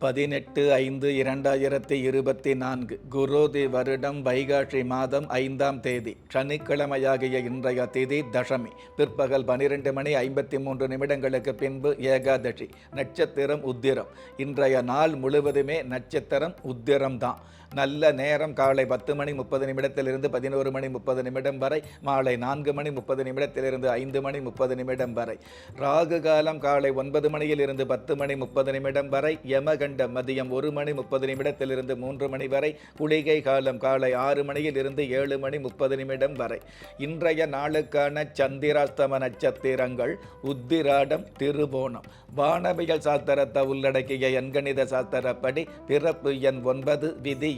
பதினெட்டு ஐந்து இரண்டாயிரத்தி இருபத்தி நான்கு குரோதி வருடம் வைகாஷி மாதம் ஐந்தாம் தேதி. சனிக்கிழமையாகிய இன்றைய தேதி தசமி. பிற்பகல் பனிரெண்டு மணி ஐம்பத்தி மூன்று நிமிடங்களுக்கு பின்பு ஏகாதசி. நட்சத்திரம் உத்திரம். இன்றைய நாள் முழுவதுமே நட்சத்திரம் உத்திரம் தான் நல்ல நேரம் காலை பத்து மணி முப்பது நிமிடத்திலிருந்து பதினோரு மணி முப்பது நிமிடம் வரை மாலை நான்கு மணி முப்பது நிமிடத்திலிருந்து ஐந்து மணி முப்பது நிமிடம் வரை. ராகு காலம் காலை ஒன்பது மணியில் இருந்து பத்து மணி முப்பது நிமிடம் வரை யமகண்ட மதியம் ஒரு மணி முப்பது நிமிடத்திலிருந்து மூன்று மணி வரை குளிகை காலம் காலை ஆறு மணியிலிருந்து ஏழு மணி முப்பது நிமிடம் வரை. இன்றைய நாளுக்கான சந்திராஸ்தம நட்சத்திரங்கள் உத்திராடம் திருவோணம். வானவியல் சாஸ்திரத்தை உள்ளடக்கிய எண்கணித சாஸ்திரப்படி பிறப்பு எண் ஒன்பது விதி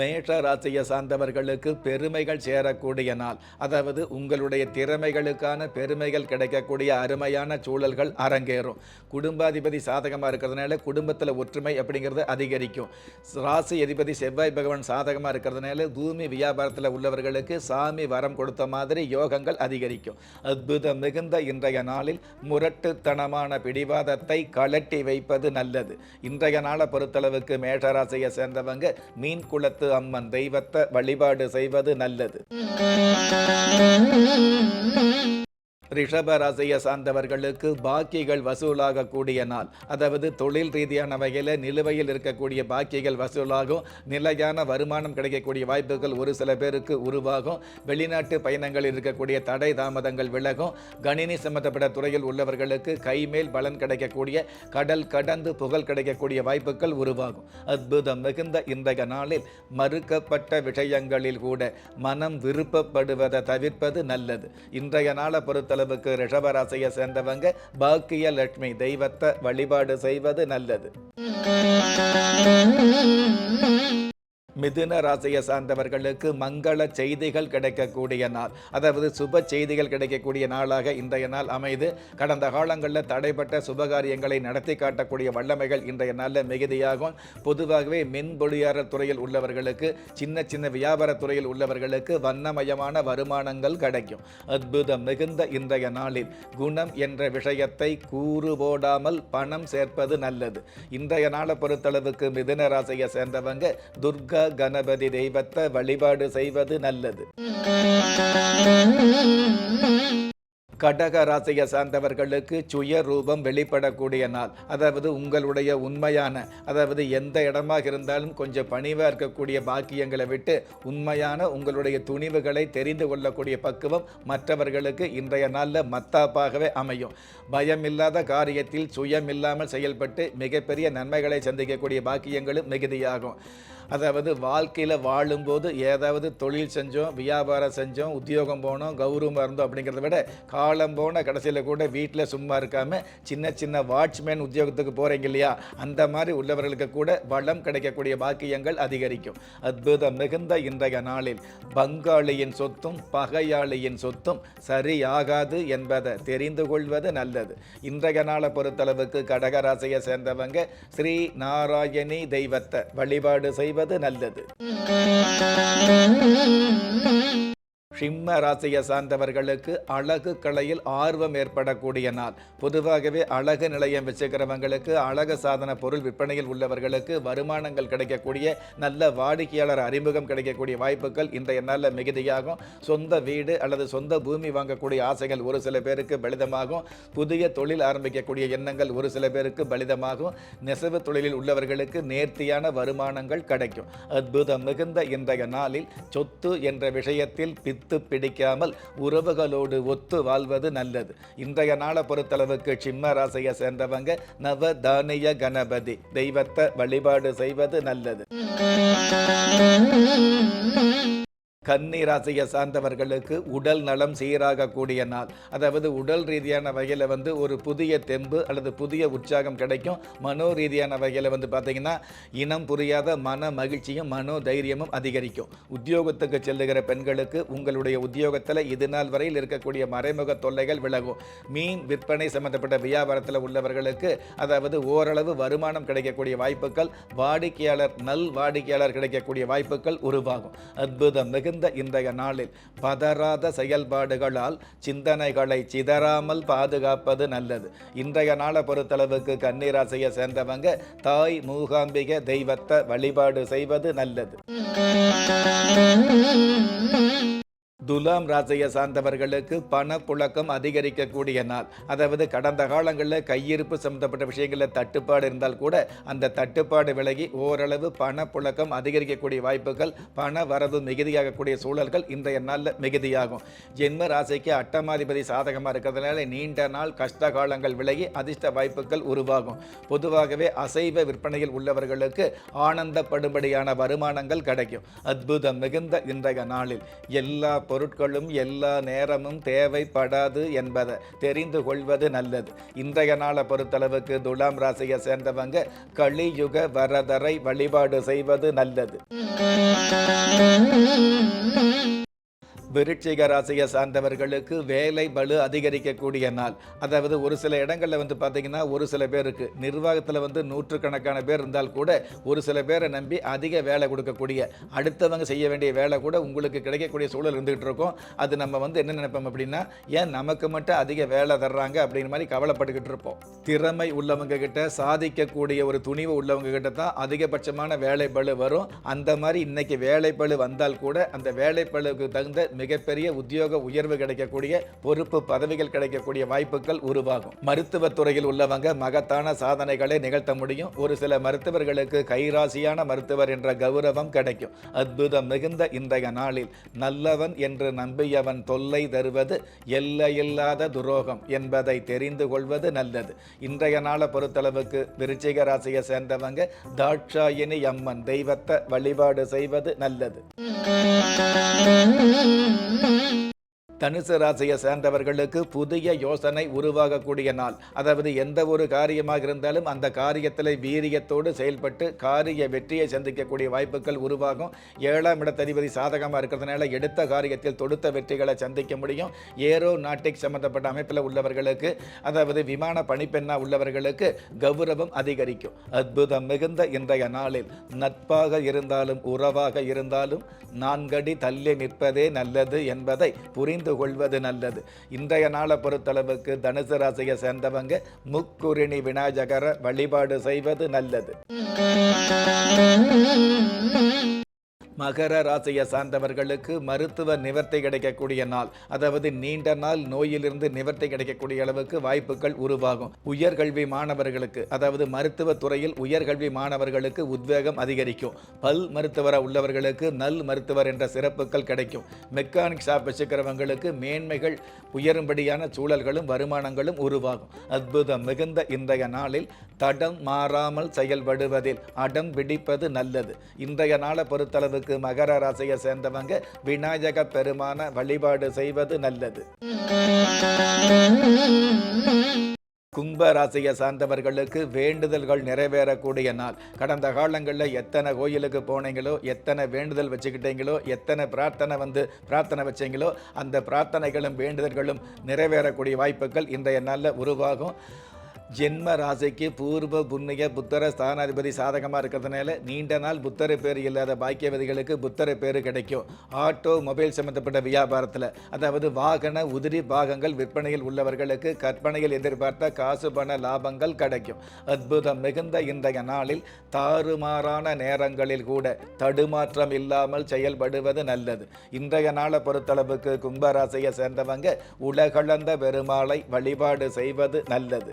மேஷ ராசியை சார்ந்தவர்களுக்கு பெருமைகள் சேரக்கூடிய நாள். அதாவது உங்களுடைய திறமைகளுக்கான பெருமைகள் கிடைக்கக்கூடிய அருமையான சூழல்கள் அரங்கேறும். குடும்பாதிபதி சாதகமாக இருக்கிறதுனால குடும்பத்தில் ஒற்றுமை அப்படிங்கிறது அதிகரிக்கும். ராசி அதிபதி செவ்வாய் பகவான் சாதகமாக இருக்கிறதுனால பூமி வியாபாரத்தில் உள்ளவர்களுக்கு சாமி வரம் கொடுத்த மாதிரி யோகங்கள் அதிகரிக்கும். அற்புதம் மிகுந்த இன்றைய நாளில் முரட்டுத்தனமான பிடிவாதத்தை கலட்டி வைப்பது நல்லது. இன்றைய நாளை பொறுத்தளவுக்கு மேஷராசியை சேர்ந்தவங்க மீன் குளத்தை அம்மன் தெய்வத்தை வழிபாடு செய்வது நல்லது. ரிஷப ராசியை சார்ந்தவர்களுக்கு பாக்கிகள் வசூலாகக்கூடிய நாள். அதாவது தொழில் ரீதியான வகையில் நிலுவையில் இருக்கக்கூடிய பாக்கிகள் வசூலாகும். நிலையான வருமானம் கிடைக்கக்கூடிய வாய்ப்புகள் ஒரு சில பேருக்கு உருவாகும். வெளிநாட்டு பயணங்களில் இருக்கக்கூடிய தடை தாமதங்கள் விலகும். கணினி சம்பந்தப்பட்ட துறையில் உள்ளவர்களுக்கு கைமேல் பலன் கிடைக்கக்கூடிய கடல் கடந்து புகழ் கிடைக்கக்கூடிய வாய்ப்புகள் உருவாகும். அற்புதம் மிகுந்த இன்றைய நாளில் மறுக்கப்பட்ட விஷயங்களில் கூட மனம் விருப்பப்படுவதை தவிர்ப்பது நல்லது. இன்றைய நாளை பொறுத்தளவு அளவுக்கு ரிஷபராசியை சேர்ந்தவங்க பாக்கிய லட்சுமி தெய்வத்தை வழிபாடு செய்வது நல்லது. மிதுன ராசியை சார்ந்தவர்களுக்கு மங்கள செய்திகள் கிடைக்கக்கூடிய நாள். அதாவது சுப செய்திகள் கிடைக்கக்கூடிய நாளாக இன்றைய நாள் அமைது. கடந்த காலங்களில் தடைப்பட்ட சுபகாரியங்களை நடத்தி காட்டக்கூடிய வல்லமைகள் இன்றைய நாளில் மிகுதியாகும். பொதுவாகவே மின்பொழியார துறையில் உள்ளவர்களுக்கு சின்ன சின்ன வியாபார துறையில் உள்ளவர்களுக்கு வண்ணமயமான வருமானங்கள் கிடைக்கும். அற்புதம் மிகுந்த இன்றைய நாளில் குணம் என்ற விஷயத்தை கூறு போடாமல் பணம் சேர்ப்பது நல்லது. இன்றைய நாளை பொறுத்தளவுக்கு மிதுன ராசியை சேர்ந்தவங்க துர்கா கணபதி தெய்வத்தை வழிபாடு செய்வது நல்லது. கடக ராசியை சார்ந்தவர்களுக்கு சுய ரூபம் வெளிப்படக்கூடிய நாள். அதாவது உங்களுடைய உண்மையான அதாவது எந்த இடமாக இருந்தாலும் கொஞ்சம் பணிவாக இருக்கக்கூடிய பாக்கியங்களை விட்டு உண்மையான உங்களுடைய துணிவுகளை தெரிந்து கொள்ளக்கூடிய பக்குவம் மற்றவர்களுக்கு இன்றைய நாளில் மத்தாப்பாகவே அமையும். பயமில்லாத காரியத்தில் சுயமில்லாமல் செயல்பட்டு மிகப்பெரிய நன்மைகளை சந்திக்கக்கூடிய பாக்கியங்களும் மிகுதியாகும். அதாவது வாழ்க்கையில் வாழும்போது ஏதாவது தொழில் செஞ்சோம் வியாபாரம் செஞ்சோம் உத்தியோகம் போனோம் கௌரவமாக இருந்தோம் அப்படிங்கிறத விட காலம் போன கடைசியில் கூட வீட்டில் சும்மா இருக்காமல் சின்ன சின்ன வாட்ச்மேன் உத்தியோகத்துக்கு போகிறீங்க இல்லையா? அந்த மாதிரி உள்ளவர்களுக்கு கூட வளம் கிடைக்கக்கூடிய பாக்கியங்கள் அதிகரிக்கும். அற்புதம் மிகுந்த இன்றைய நாளில் பங்காளியின் சொத்தும் பகையாளியின் சொத்தும் சரியாகாது என்பதை தெரிந்து கொள்வது நல்லது. இன்றைய நாளை பொறுத்தளவுக்கு கடகராசியை சேர்ந்தவங்க ஸ்ரீ நாராயணி தெய்வத்தை வழிபாடு செய்வது நல்லது. சிம்ம ராசியை சார்ந்தவர்களுக்கு அழகு கலையில் ஆர்வம் ஏற்படக்கூடிய நாள். பொதுவாகவே அழகு நிலையம் வச்சுக்கிறவங்களுக்கு அழகு சாதன பொருள் விற்பனையில் உள்ளவர்களுக்கு வருமானங்கள் கிடைக்கக்கூடிய நல்ல வாடிக்கையாளர் அறிமுகம் கிடைக்கக்கூடிய வாய்ப்புகள் இன்றைய நாளில் மிகுதியாகும். சொந்த வீடு அல்லது சொந்த பூமி வாங்கக்கூடிய ஆசைகள் ஒரு சில பேருக்கு பலிதமாகும். புதிய தொழில் ஆரம்பிக்கக்கூடிய எண்ணங்கள் ஒரு சில பேருக்கு பலிதமாகும். நெசவு தொழிலில் உள்ளவர்களுக்கு நேர்த்தியான வருமானங்கள் கிடைக்கும். அற்புதம் மிகுந்த இன்றைய நாளில் சொத்து என்ற விஷயத்தில் பித் பிடித்து பிடிக்காமல் உறவுகளோடு ஒத்து வாழ்வது நல்லது. இன்றைய நாளை பொறுத்தளவுக்கு சிம்ம ராசியை சேர்ந்தவங்க நவ தானிய கணபதி. தெய்வத்தை வழிபாடு செய்வது நல்லது. கன்னி ராசியை சார்ந்தவர்களுக்கு உடல் நலம் சீராகக்கூடிய நாள். அதாவது உடல் ரீதியான வகையில் வந்து ஒரு புதிய தெம்பு அல்லது புதிய உற்சாகம் கிடைக்கும். மனோ ரீதியான வகையில் வந்து பார்த்திங்கன்னா இனம் புரியாத மன மகிழ்ச்சியும் மனோ தைரியமும் அதிகரிக்கும். உத்தியோகத்துக்கு செல்லுகிற பெண்களுக்கு உங்களுடைய உத்தியோகத்தில் இது நாள் வரையில் இருக்கக்கூடிய மறைமுக தொல்லைகள் விலகும். மீன் விற்பனை சம்பந்தப்பட்ட வியாபாரத்தில் உள்ளவர்களுக்கு அதாவது ஓரளவு வருமானம் கிடைக்கக்கூடிய வாய்ப்புகள் வாடிக்கையாளர் நல் வாடிக்கையாளர் கிடைக்கக்கூடிய வாய்ப்புகள் உருவாகும். அற்புதம் மிகு மிகுந்த இன்றைய நாளில் பதறாத செயல்பாடுகளால் சிந்தனைகளை சிதறாமல் பாதுகாப்பது நல்லது. இன்றைய நாளை பொறுத்தளவுக்கு கன்னிராசியை சேர்ந்தவங்க தாய் மூகாம்பிகை தெய்வத்தை வழிபாடு செய்வது நல்லது. துலாம் ராசியை சார்ந்தவர்களுக்கு பணப்புழக்கம் அதிகரிக்கக்கூடிய நாள். அதாவது கடந்த காலங்களில் கையிருப்பு சம்பந்தப்பட்ட விஷயங்களில் தட்டுப்பாடு இருந்தால் கூட அந்த தட்டுப்பாடு விலகி ஓரளவு பணப்புழக்கம் அதிகரிக்கக்கூடிய வாய்ப்புகள் பண வரவு மிகுதியாகக்கூடிய சூழல்கள் இன்றைய நாளில் மிகுதியாகும். ஜென்ம ராசிக்கு அட்டமாதிபதி சாதகமாக இருக்கிறதுனால நீண்ட நாள் கஷ்ட காலங்கள் விலகி அதிர்ஷ்ட வாய்ப்புகள் உருவாகும். பொதுவாகவே அசைவ விற்பனையில் உள்ளவர்களுக்கு ஆனந்தப்படும்படியான வருமானங்கள் கிடைக்கும். அற்புதம் மிகுந்த இன்றைய நாளில். எல்லா பொருட்களும் எல்லா நேரமும் தேவைப்படாது என்பதை தெரிந்து கொள்வது நல்லது. இன்றைய நாளை பொறுத்தளவுக்கு துலாம் ராசியை சேர்ந்தவங்க கலியுக வரதரை வழிபாடு செய்வது நல்லது. விருட்சிக ராசியை சார்ந்தவர்களுக்கு வேலை பலு அதிகரிக்கக்கூடிய நாள். அதாவது ஒரு சில இடங்களில் வந்து பார்த்திங்கன்னா ஒரு சில பேருக்கு நிர்வாகத்தில் வந்து நூற்றுக்கணக்கான பேர் இருந்தால் கூட ஒரு சில பேரை நம்பி அதிக வேலை கொடுக்கக்கூடிய அடுத்தவங்க செய்ய வேண்டிய வேலை கூட உங்களுக்கு கிடைக்கக்கூடிய சூழல் இருந்துகிட்டு இருக்கும். அது நம்ம வந்து என்ன நினைப்போம் அப்படின்னா ஏன் நமக்கு மட்டும் அதிக வேலை தர்றாங்க அப்படிங்கிற மாதிரி கவலைப்பட்டுக்கிட்டு இருப்போம். திறமை உள்ளவங்க கிட்ட சாதிக்கக்கூடிய ஒரு துணிவு உள்ளவங்க கிட்ட தான் அதிகபட்சமான வேலை பளு வரும். அந்த மாதிரி இன்னைக்கு வேலை பளு வந்தால் கூட அந்த வேலை பளுக்கு தகுந்த மிகப்பெரிய உத்தியோக உயர்வு கிடைக்கக்கூடிய பொறுப்பு பதவிகள் கிடைக்கக்கூடிய வாய்ப்புகள் உருவாகும். மருத்துவத்துறையில் உள்ளவங்க மகத்தான சாதனைகளை நிகழ்த்த முடியும். ஒரு சில மருத்துவர்களுக்கு கைராசியான மருத்துவர் என்ற கௌரவம் கிடைக்கும். அற்புதம் மிகுந்த இன்றைய நாளில் நல்லவன் என்று நம்பியவன் தொல்லை தருவது எல்லையில்லாத துரோகம் என்பதை தெரிந்து கொள்வது நல்லது. இன்றைய நாளை பொறுத்தளவுக்கு விருச்சிக ராசியை சேர்ந்தவங்க தாட்சாயினி அம்மன் தெய்வத்தை வழிபாடு செய்வது நல்லது. Música தனுசு ராசியை சேர்ந்தவர்களுக்கு புதிய யோசனை உருவாகக்கூடிய நாள். அதாவது எந்த ஒரு காரியமாக இருந்தாலும் அந்த காரியத்தில் வீரியத்தோடு செயல்பட்டு காரிய வெற்றியை சந்திக்கக்கூடிய வாய்ப்புகள் உருவாகும். ஏழாம் இடத்ததிபதி சாதகமாக இருக்கிறதுனால எடுத்த காரியத்தில் தொடுத்த வெற்றிகளை சந்திக்க முடியும். ஏரோ நாட்டிக் சம்பந்தப்பட்ட அமைப்பில் உள்ளவர்களுக்கு அதாவது விமான பணிப்பெண்ணா உள்ளவர்களுக்கு கௌரவம் அதிகரிக்கும். அற்புதம் மிகுந்த இன்றைய நாளில் நட்பாக இருந்தாலும் உறவாக இருந்தாலும் நான்கடி தள்ளி நிற்பதே நல்லது என்பதை புரிந்து கொள்வது நல்லது. இன்றைய நாளை பொறுத்தளவுக்கு தனுசு ராசியை சேர்ந்தவங்க முக்குரிணி விநாயகர வழிபாடு செய்வது நல்லது. மகர ராசியை சார்ந்தவர்களுக்கு மருத்துவ நிவர்த்தி கிடைக்கக்கூடிய நாள். அதாவது நீண்ட நாள் நோயிலிருந்து நிவர்த்தி கிடைக்கக்கூடிய அளவுக்கு வாய்ப்புகள் உருவாகும். உயர்கல்வி மாணவர்களுக்கு அதாவது மருத்துவ துறையில் உயர்கல்வி மாணவர்களுக்கு உத்வேகம் அதிகரிக்கும். பல் மருத்துவர உள்ளவர்களுக்கு நல் மருத்துவர் என்ற சிறப்புகள் கிடைக்கும். மெக்கானிக் ஷாப் வச்சுக்கிறவங்களுக்கு மேன்மைகள் உயரும்படியான சூழல்களும் வருமானங்களும் உருவாகும். அற்புதம் மிகுந்த இன்றைய நாளில் தடம் மாறாமல் செயல்படுவதில் அடம் பிடிப்பது நல்லது. இன்றைய நாளை பொறுத்தளவுக்கு மகர ராசியை சேர்ந்தவங்க விநாயக பெருமான வழிபாடு செய்வது நல்லது. கும்ப ராசியை சார்ந்தவர்களுக்கு வேண்டுதல்கள் நிறைவேறக்கூடிய நாள். கடந்த காலங்களில் எத்தனை கோயிலுக்கு போனீங்களோ எத்தனை வேண்டுதல் வச்சுக்கிட்டீங்களோ எத்தனை பிரார்த்தனை வந்து பிரார்த்தனை வச்சீங்களோ அந்த பிரார்த்தனைகளும் வேண்டுதல்களும் நிறைவேறக்கூடிய வாய்ப்புகள் இன்றைய நாளில் உருவாகும். ஜென்ம ராசிக்கு பூர்வ புண்ணிய புத்தர ஸ்தானாதிபதி சாதகமாக இருக்கிறதுனால நீண்ட நாள் புத்தர பேர் இல்லாத பாக்கியவதிகளுக்கு புத்தர பேர் கிடைக்கும். ஆட்டோ மொபைல் சம்பந்தப்பட்ட வியாபாரத்தில் அதாவது வாகன உதிரி பாகங்கள் விற்பனையில் உள்ளவர்களுக்கு கற்பனையில் எதிர்பார்த்த காசு பண லாபங்கள் கிடைக்கும். அற்புதம் மிகுந்த இன்றைய நாளில் தாறுமாறான நேரங்களில் கூட தடுமாற்றம் இல்லாமல் செயல்படுவது நல்லது. இன்றைய நாளை பொறுத்தளவுக்கு கும்பராசியை சேர்ந்தவங்க உலகளந்த பெருமாளை வழிபாடு செய்வது நல்லது.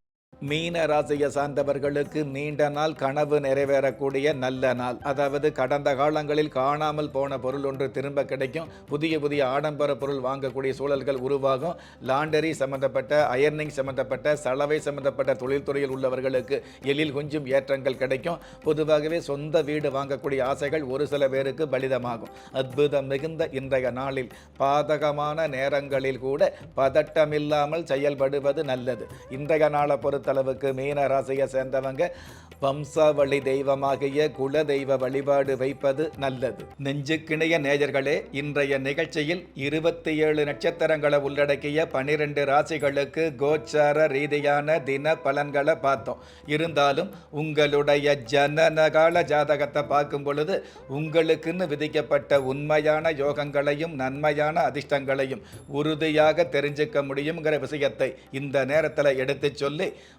மீன ராசியை சார்ந்தவர்களுக்கு நீண்ட நாள் கனவு நிறைவேறக்கூடிய நல்ல நாள். அதாவது கடந்த காலங்களில் காணாமல் போன பொருள் ஒன்று திரும்ப கிடைக்கும். புதிய புதிய ஆடம்பர பொருள் வாங்கக்கூடிய சூழல்கள் உருவாகும். லாண்டரி சம்பந்தப்பட்ட அயர்னிங் சம்பந்தப்பட்ட சலவை சம்பந்தப்பட்ட தொழில்துறையில் உள்ளவர்களுக்கு எழில் கொஞ்சம் ஏற்றங்கள் கிடைக்கும். பொதுவாகவே சொந்த வீடு வாங்கக்கூடிய ஆசைகள் ஒரு சில பேருக்கு பலிதமாகும். அற்புதம் மிகுந்த இன்றைய நாளில் பாதகமான நேரங்களில் கூட பதட்டமில்லாமல் செயல்படுவது நல்லது. இன்றைய நாளை பொறுத்த அளவுக்கு மீன ராசியை சேர்ந்தவங்க வம்சாவளி தெய்வமாகிய குல தெய்வ வழிபாடு வைப்பது நல்லது. நெஞ்சுக்கிணைய நேயர்களே இன்றைய நிகழ்ச்சியில் இருபத்தி ஏழு நட்சத்திரங்களை உள்ளடக்கிய பனிரெண்டு ராசிகளுக்கு கோச்சார ரீதியான தின பலன்களை பார்த்தோம். இருந்தாலும் உங்களுடைய ஜனனகால ஜாதகத்தை பார்க்கும் பொழுது உங்களுக்குன்னு விதிக்கப்பட்ட உண்மையான யோகங்களையும் நன்மையான அதிர்ஷ்டங்களையும் உறுதியாக தெரிஞ்சுக்க முடியுங்கிற விஷயத்தை இந்த நேரத்தில் எடுத்து சொல்லி